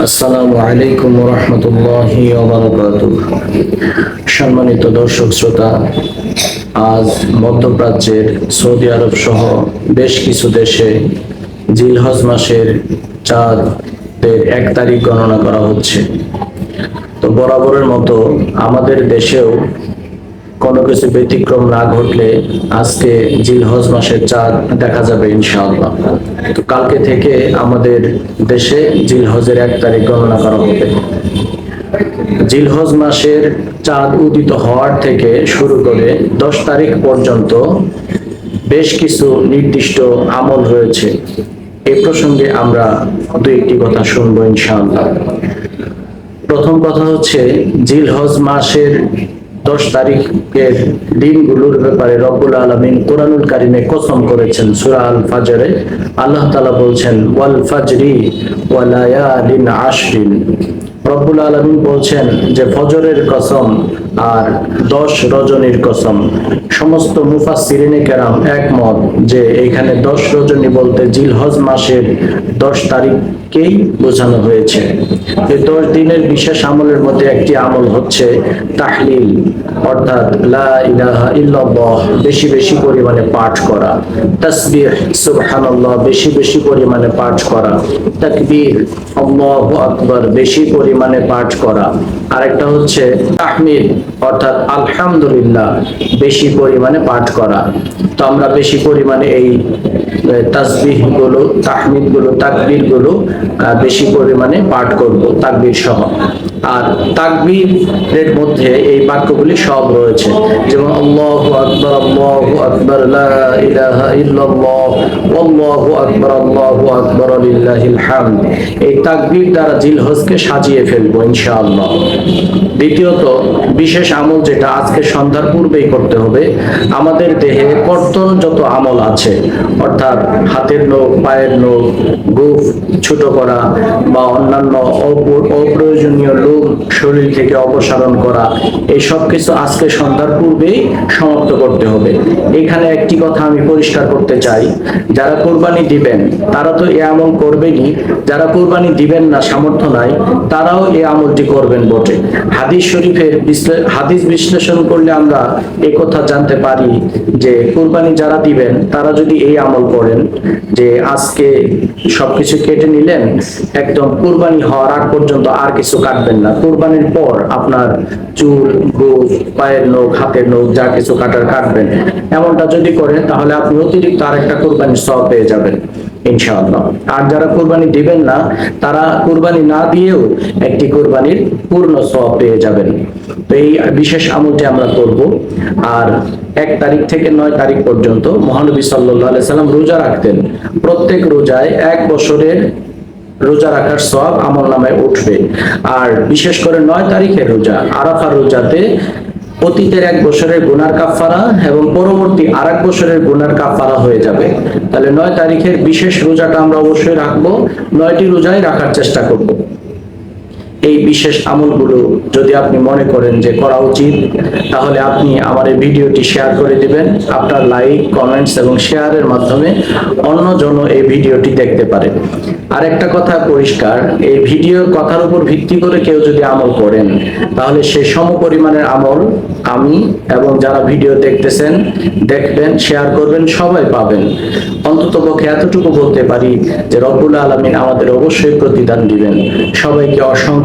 আসসালামু আলাইকুম রহমতুল্লাহি সম্মানিত দর্শক শ্রোতা, আজ মধ্যপ্রাচ্যের সৌদি আরব সহ বেশ কিছু দেশে জিলহজ মাসের চাঁদের এক তারিখ গণনা করা হচ্ছে। তো বরাবরের মতো আমাদের দেশেও কোনো কিছু ব্যতিক্রম না ঘটলে আজকে জিলহজ মাসের চাঁদ দেখা যাবে ইনশাআল্লাহ। তো কালকে থেকে আমাদের দেশে জিলহজের এক তারিখ গণনা করা হবে। জিলহজ মাসের চাঁদ উদিত হওয়ার থেকে শুরু করে দশ তারিখ পর্যন্ত বেশ কিছু নির্দিষ্ট আমল রয়েছে এ প্রসঙ্গে আমরা দু একটি কথা শুনব ইনশাআল্লাহ। প্রথম কথা হচ্ছে, জিলহজ মাসের দশ তারিখের দিনগুলোর ব্যাপারে রব্বুল আলমিন কোরআনুল কারিমে কসম করেছেন সুরা আল ফাজরে আল্লাহ তালা বলছেন ওয়াল ফাজরি ওয়ালায়ালিন আশরিন রব্বুল আলমিন বলছেন যে, ফজরের কসম আর দশ রজনীর কসম। সমস্ত মুফাসিরিনে কেরাম একমত যে এখানে দশ রজনী বলতে জিলহজ মাসের দশ তারিখকেই বোঝানো হয়েছে। এই দশ দিনের বিশেষ আমলের মধ্যে একটি আমল হচ্ছে তাহলিল, অর্থাৎ বেশি বেশি পরিমাণে পাঠ করা। তাসবিহ, সুবহানাল্লাহ, বেশি বেশি পরিমাণে পাঠ করা। তাকবীর, আল্লাহু আকবার, বেশি পরিমাণে পাঠ করা। আরেকটা হচ্ছে তাহমিদ অর্থাৎ আলহামদুলিল্লাহ বেশি পরিমাণে পাঠ করা। তো আমরা বেশি পরিমাণে এই তাসবিহগুলো তাহমিদগুলো তাকবিরগুলো বেশি পরিমাণে পাঠ করব, তাকবির সহ। আর তাকবীরের মধ্যে এই বাক্যগুলি সব রয়েছে। যেমন, আল্লাহু আকবার আল্লাহু আকবার, লা ইলাহা ইল্লাল্লাহ, আল্লাহু আকবার আল্লাহু আকবার লিল্লাহিল হামদ। এই তাকবীর দ্বারা জিলহজকে সাজিয়ে ফেলব, ইনশাআল্লাহ। দ্বিতীয়ত, বিশেষ আমল যেটা আজকে সন্ধ্যার পূর্বেই করতে হবে, আমাদের দেহে কর্তন যত আমল আছে, অর্থাৎ হাতের নখ, পায়ের নখ, গুফ, ছোট করা বা অন্যান্য অপ্রয়োজনীয় শরীর থেকে অপসারণ করা, এই সব কিছু আজকে সন্ধ্যার পূর্বেই সমাপ্ত করতে হবে। এখানে একটি কথা আমি পরিষ্কার করতে চাই, যারা কোরবানি দিবেন, তারা তো এ আমল করবেনই, যারা কোরবানি দিবেন না, সামর্থ্য নাই, তারাও এই আমলটি করবেন বটে। হাদিস শরীফের হাদিস বিশ্লেষণ করলে আমরা এই কথা জানতে পারি যে কোরবানি যারা দিবেন, তারা যদি এই আমল করেন, যে আজকে সবকিছু কেটে নিলেন, একদম কোরবানি হওয়ার আগ পর্যন্ত আর কিছু কাটবেন না, কোরবানির পর আপনার চুল গোস পায়ের নখ, হাতের নখ, যা কিছু কাটার কাটবেন। এমনটা যদি করেন, তাহলে আপনি অতিরিক্ত আরেকটা কোরবানির সব পেয়ে যাবেন, ইনশাআল্লাহ। আর যারা কোরবানি দিবেন না, তারা কোরবানি না দিয়েও একটি কোরবানির পূর্ণ সব পেয়ে যাবেন। তো এই বিশেষ আমলটি আমরা করব। আর এক তারিখ থেকে নয় তারিখ পর্যন্ত মহানবী সাল্লাহ সাল্লাম রোজা রাখতেন। প্রত্যেক রোজায় এক বছরের রোজা রাখার সব আমল নামায় উঠবে। আর বিশেষ করে নয় তারিখের রোজা, আরাফার রোজাতে অতীতের এক বছরের গুনার কাফারা এবং পরবর্তী আর এক বছরের গুনার কাফারা হয়ে যাবে। তাহলে নয় তারিখের বিশেষ রোজাটা আমরা অবশ্যই রাখব, নয়টি রোজাই রাখার চেষ্টা করব। এই বিশেষ আমলগুলো যদি আপনি মনে করেন যে করা উচিত, তাহলে আপনি আমার এই ভিডিওটি শেয়ার করে দিবেন, আপনার লাইক কমেন্টস এবং শেয়ারের মাধ্যমে অন্যজন এই ভিডিওটি দেখতে পারে। আর একটা কথা পরিষ্কার, এই ভিডিওর কথার উপর ভিত্তি করে কেউ যদি আমল করেন, তাহলে সে সম পরিমাণের আমল আমি এবং যারা ভিডিও দেখতেছেন, দেখবেন শেয়ার করবেন, সবাই পাবেন। অন্তত পক্ষে এতটুকু বলতে পারি যে রব্বুল আলমিন আমাদের অবশ্যই প্রতিদান দিবেন। সবাইকে